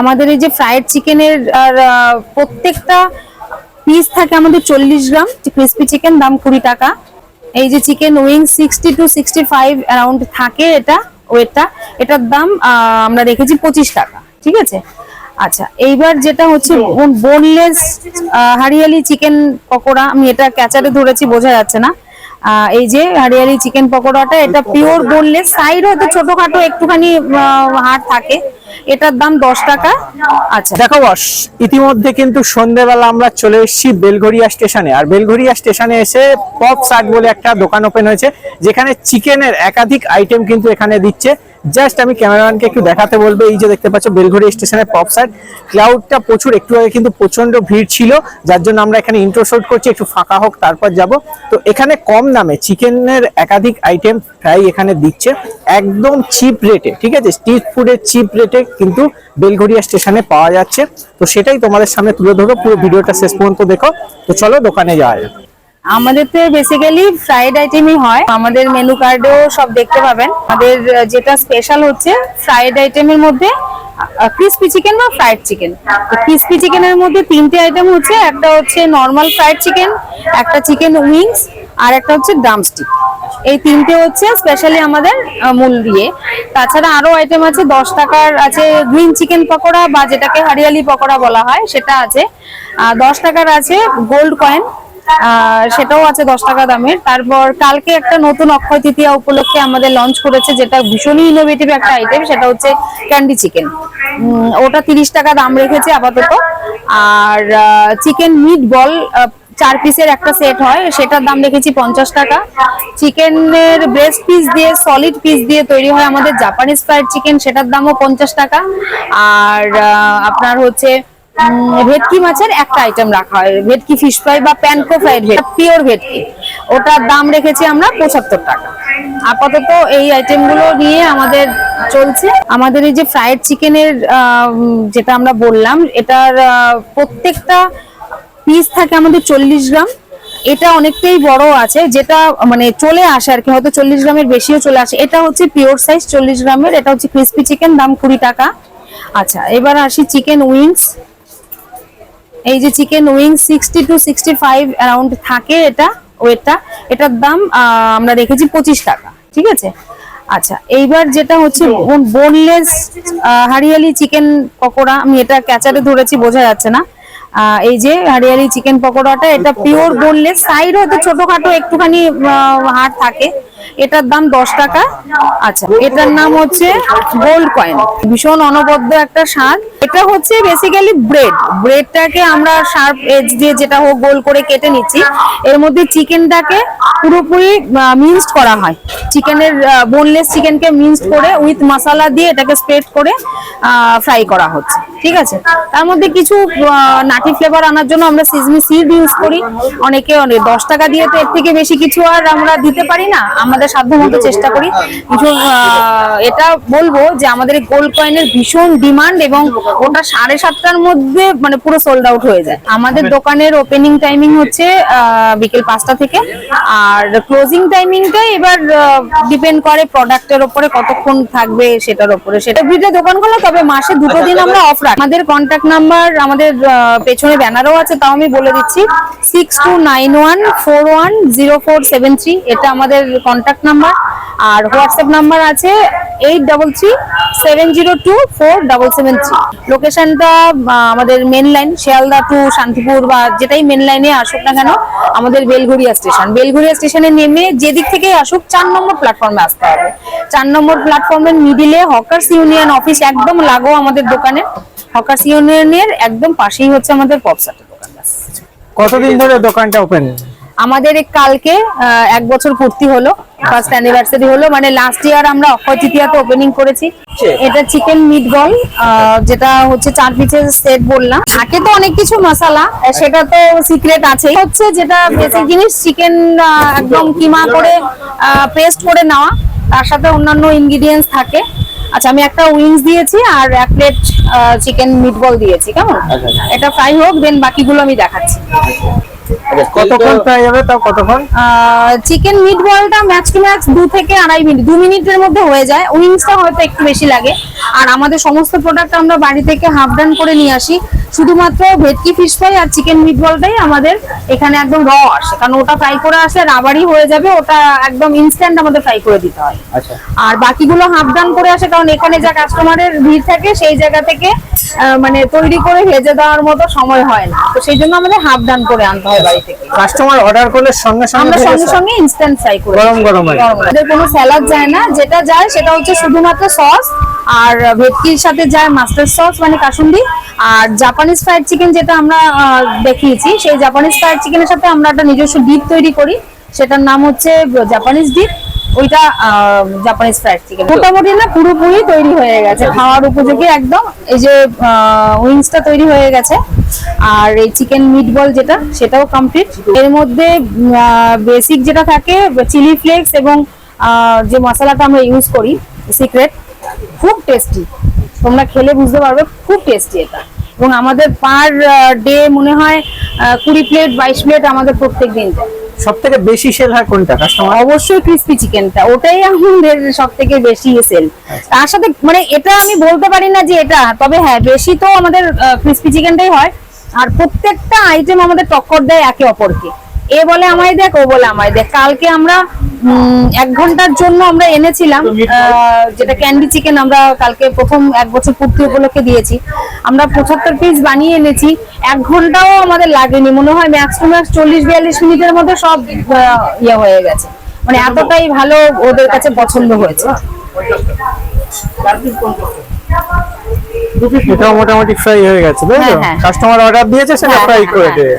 আমাদের এই যে ফ্রাইড চিকেনের আর প্রত্যেকটা পিস থাকে আমাদের চল্লিশ গ্রাম ক্রিসপি চিকেন দাম কুড়ি টাকা। এই যে chicken wing sixty two sixty five around থাকে এটা ওয়েটটা। এটার দাম আমরা রেখেছি পঁচিশ টাকা ঠিক আছে? আচ্ছা এইবার যেটা হচ্ছে বোনলেস হারিয়ালি চিকেন পকোড়া আমি এটা ক্যাচারে ধরেছি বোঝা যাচ্ছে না। এই যে হারিয়ারি চিকেন পকোড়াটা এটা পিওর বললে সাইড হয়তো ছোটখাটো একটুখানি হাট থাকে। এটার দাম দশ টাকা। আচ্ছা। দেখো বস ইতিমধ্যে কিন্তু সন্ধ্যেবেলা আমরা চলে এসেছি বেলঘরিয়া স্টেশনে। আর বেলঘরিয়া স্টেশনে এসে পপ সাট বলে একটা দোকান ওপেন হয়েছে যেখানে চিকেনের একাধিক আইটেম কিন্তু এখানে দিচ্ছে। জাস্ট আমি ক্যামেরাম্যানকে একটু দেখাতে বলব, এই যে দেখতে পাচ্ছ বেলঘরিয়া স্টেশনের পপ সাট ক্লাউডটা প্রচুর, একটু আগে কিন্তু প্রচণ্ড ভিড় ছিল, যার জন্য আমরা এখানে ইন্ট্রো করছি, একটু ফাঁকা হোক, তারপর যাব। তো এখানে কম দামে চিকেনের একাধিক আইটেম ফ্রাই এখানে দিচ্ছে, একদম চিপ রেটে ঠিক আছে? স্ট্রিট ফুডের চিপ রেটে কিন্তু বেলঘরিয়া স্টেশনে পাওয়া যাচ্ছে। তো সেটাই তোমাদের সামনে তুলে ধরবো, পুরো ভিডিওটা শেষ পর্যন্ত দেখো। তো চলো দোকানে যাওয়া যাক আমাদের তো বেসিক্যালি ফ্রাইড আইটেমই হয়। আমাদের মেনু কার্ডেও সব দেখতে পাবেন। আমাদের যেটা স্পেশাল হচ্ছে ফ্রাইড আইটেমের মধ্যে ক্রিসপি চিকেন বা ফ্রাইড চিকেন ক্রিসপি চিকেনের মধ্যে তিনটে আইটেম হচ্ছে, একটা হচ্ছে নর্মাল ফ্রাইড চিকেন একটা চিকেন উইংস আর একটা হচ্ছে ড্রামস্টিক এই তিনটে হচ্ছে স্পেশালি আমাদের মূল দিয়ে। তাছাড়া আরও আইটেম আছে, দশ টাকার আছে গ্রিন চিকেন পকোড়া বা যেটাকে হরিয়ালি পকোড়া বলা হয়, সেটা আছে। দশ টাকার আছে গোল্ড কয়েন সেটাও আছে দশ টাকা দামের। তারপর কালকে একটা নতুন অক্ষয় তৃতীয়া উপলক্ষে আমাদের লঞ্চ করেছে, যেটা ভীষণই ইনোভেটিভ একটা আইটেম সেটা হচ্ছে ক্যান্ডি চিকেন ওটা তিরিশ টাকা দাম রেখেছে আপাতত। আর চিকেন মিট বল চার পিসের একটা সেট হয়, সেটার দাম রেখেছি পঞ্চাশ টাকা। চিকেনের ব্রেস্ট পিস দিয়ে সলিড পিস দিয়ে তৈরি হয় আমাদের জাপানিজ ফ্রাইড চিকেন সেটার দামও পঞ্চাশ টাকা। আর আপনার হচ্ছে ভেটকি মাছের একটা আইটেম রাখা হয়। ভেটকি ফিশ ফ্রাই বা প্যানকো ফ্রাইড ভেট পিওর ভেটকি। ওটার দাম রেখেছি আমরা পঁচাত্তর টাকা। আপাতত এই আইটেমগুলো নিয়ে আমাদের চলছে। আমাদের এই যে ফ্রাইড চিকেনের যেটা আমরা বললাম, এটার প্রত্যেকটা পিস থাকে আমাদের চল্লিশ গ্রাম। এটা অনেকটাই বড় আছে, যেটা মানে চলে আসে আর কি, হয়তো চল্লিশ গ্রামের বেশিও চলে আসে। এটা হচ্ছে পিওর সাইজ চল্লিশ গ্রামের, এটা হচ্ছে ক্রিসপি চিকেন দাম কুড়ি টাকা। আচ্ছা এবার আসি চিকেন উইংস এই যে chicken wing sixty two sixty five around থাকে এটা ওয়েটটা। এটার দাম আমরা রেখেছি পঁচিশ টাকা ঠিক আছে? আচ্ছা এইবার যেটা হচ্ছে বোনলেস হারিয়ালি চিকেন পকোড়া আমি এটা ক্যাচারে ধরেছি বোঝা যাচ্ছে না। এই যে হারিয়ালি চিকেন পকোড়াটা এটা পিওর বোনলেস সাইড হয়তো ছোটখাটো একটুখানি হাড় থাকে। এটার দাম দশ টাকা। আচ্ছা এটার নাম হচ্ছে গোল্ড কয়েন ভীষণ অনবদ্য একটা স্বাদ এটা হচ্ছে বেসিক্যালি ব্রেড ব্রেডটাকে আমরা শার্প এজ দিয়ে যেটা হোক গোল করে কেটে নিচ্ছি। এর মধ্যে চিকেনটাকে পুরোপুরি মিন্সড করা হয়। চিকেনের বোনলেস চিকেনকে মিন্সড করে উইথ মশলা দিয়ে এটাকে স্প্রেড করে ফ্রাই করা হচ্ছে। ঠিক আছে? তার মধ্যে কিছু নাটি ফ্লেভার আনার জন্য আমরা সিজমি সিড ইউজ করি। অনেকে অনেক দশ টাকা দিয়ে তো এর থেকে বেশি কিছু আর আমরা দিতে পারি না। আমাদের সাধ্য মতো চেষ্টা করি। কিছু এটা বলব যে আমাদের গোল্ড কয়েনের ভীষণ ডিমান্ড এবং ওটা সাড়ে সাতটার মধ্যে মানে পুরো সোল্ড আউট হয়ে যায়। আমাদের দোকানের ওপেনিং টাইমিং হচ্ছে বিকেল পাঁচটা থেকে। আর ক্লোজিং টাইমিংটা এবার ডিপেন্ড করে প্রোডাক্টের ওপরে কতক্ষণ থাকবে সেটার ওপরে। সেটা ভিড়ে দোকান খোলা তবে মাসে দুটো দিন আমরা অফ আমাদের কন্ট্যাক্ট নাম্বার আমাদের পেছনে ব্যানারও আছে, তাও আমি বলে দিচ্ছি। Six two nine one four one zero four seven three এটা আমাদের কন্ট্যাক্ট নাম্বার আর হোয়াটসঅ্যাপ নাম্বার আছে eight double three seven zero two four double seven three লোকেশনটা আমাদের main line Sealdah to Shantipur বা যেটাই মেন লাইনে আসুক না কেন, আমাদের বেলঘরিয়া স্টেশন বেলঘরিয়া স্টেশনে নেমে যেদিক থেকে আসুক, চার নম্বর প্ল্যাটফর্মে আসতে হবে। চার নম্বর প্ল্যাটফর্মের মিডিলে হকার্স ইউনিয়ন অফিস একদম লাগো আমাদের দোকানে। হকার্স ইউনিয়নের একদম পাশেই হচ্ছে আমাদের পপসাটের দোকান কতদিন ধরে দোকানটা ওপেন আমাদের কালকে এক বছর পূর্তি হলো ফার্স্ট অ্যানিভার্সারি হলো মানে লাস্ট ইয়ার আমরা অক্ষয় তৃতীয়াতে ওপেনিং করেছি। এটা চিকেন মিট বল যেটা হচ্ছে চার পিসের সেট বললাম। থাকে তো অনেক কিছু মশলা সেটা তো সিক্রেট আছে হচ্ছে যেটা বেসিক জিনিস চিকেন একদম কিমা করে পেস্ট করে নেওয়া তার সাথে অন্যান্য ইনগ্রিডিয়েন্টস থাকে। আচ্ছা আমি একটা উইংস দিয়েছি আর এক প্লেট চিকেন মিটবল দিয়েছি কেমন? এটা ফ্রাই হোক দেন বাকিগুলো আমি দেখাচ্ছি। কতক্ষণ প্রায় যাবে তাও কতক্ষণ? চিকেন মিট বলটা ম্যাক্স টু ম্যাক্স দু থেকে আড়াই মিনিট দু মিনিটের মধ্যে হয়ে যায়। উইংসটা হয়তো একটু বেশি লাগে। আর আমাদের সমস্ত প্রোডাক্ট আমরা বাড়ি থেকে হাফ ডান করে নিয়ে আসি। শুধুমাত্র ভেটকি ফিশ ফ্রাই আর চিকেন মিট বলটাই আমাদের এখানে একদম র আসে। কারণ ওটা ফ্রাই করে আসলে রাবারই হয়ে যাবে ওটা একদম ইনস্ট্যান্ট আমাদের ফ্রাই করে দিতে হয়। আচ্ছা। আর বাকিগুলো হাফ ডান করে আসে কারণ এখানে যা কাস্টমারের ভিড় থাকে সেই জায়গা থেকে মানে তৈরি করে ভেজে দেওয়ার মতো সময় হয় না। তো সেই জন্য আমাদের হাফ ডান করে আনতে হয় বাড়ি থেকে। কাস্টমার অর্ডার করলে সঙ্গে সঙ্গে আমরা সঙ্গে সঙ্গে ইনস্ট্যান্ট ফ্রাই করি। গরম গরম হয়। আমাদের কোনো স্যালাড যায় না যেটা যায় সেটা হচ্ছে শুধুমাত্র সস আর ভেটকির সাথে যায় মাস্টার সস মানে কাসুন্দি। আর জাপানিজ ফ্রাইড চিকেন যেটা আমরা দেখিয়েছি সেই জাপানিজ ফ্রাইড চিকেনের সাথে আমরা একটা নিজস্ব ডিপ তৈরি করি। সেটার নাম হচ্ছে জাপানিজ ডিপ ওইটা জাপানিজ ফ্রাইড চিকেন মোটামুটি না পুরোপুরি তৈরি হয়ে গেছে। খাওয়ার উপযোগী একদম। এই যে উইংসটা তৈরি হয়ে গেছে। আর এই চিকেন মিট বল যেটা, সেটাও কমপ্লিট এর মধ্যে বেসিক যেটা থাকে চিলি ফ্লেক্স এবং যে মশলাটা আমরা ইউজ করি সিক্রেট খুব টেস্টি তোমরা খেলে বুঝতে পারবে, খুব টেস্টি এটা। এবং আমাদের পার ডে মনে হয় কুড়ি প্লেট বাইশ প্লেট আমাদের প্রত্যেক দিন যায় সব থেকে বেশি সেল হয় কোনটা? কাস্টমার অবশ্যই ক্রিসপি চিকেনটা ওটাই আমাদের সব থেকে বেশি সেল তার সাথে মানে এটা আমি বলতে পারি না যে এটা তবে হ্যাঁ বেশি তো আমাদের ক্রিস্পি চিকেনটাই হয়। আর প্রত্যেকটা আইটেম আমাদের টক্কর দেয় একে অপরকে। এ বলে আমায় দেখ ও বলে আমায় দেখ। কালকে আমরা এক ঘণ্টার জন্য আমরা এনেছিলাম আহ, যেটা ক্যান্ডি চিকেন আমরা কালকে প্রথম এক বছর পূর্তি উপলক্ষে দিয়েছি। আমরা পঁচাত্তর পিস বানিয়ে এনেছি। এক ঘন্টাও আমাদের লাগেনি। মনে হয় ম্যাক্স টু ম্যাক্স চল্লিশ বিয়াল্লিশ মিনিটের মধ্যে সব ইয়ে হয়ে গেছে। মানে এতটাই ভালো ওদের কাছে পছন্দ হয়েছে। এটাও মোটামুটি ফ্রাই হয়ে গেছে তাই তো? হ্যাঁ, হ্যাঁ। কাস্টমার অর্ডার দিয়েছে সেটা হ্যাঁ, ফ্রাই হ্যাঁ, করে হ্যাঁ। দেবে।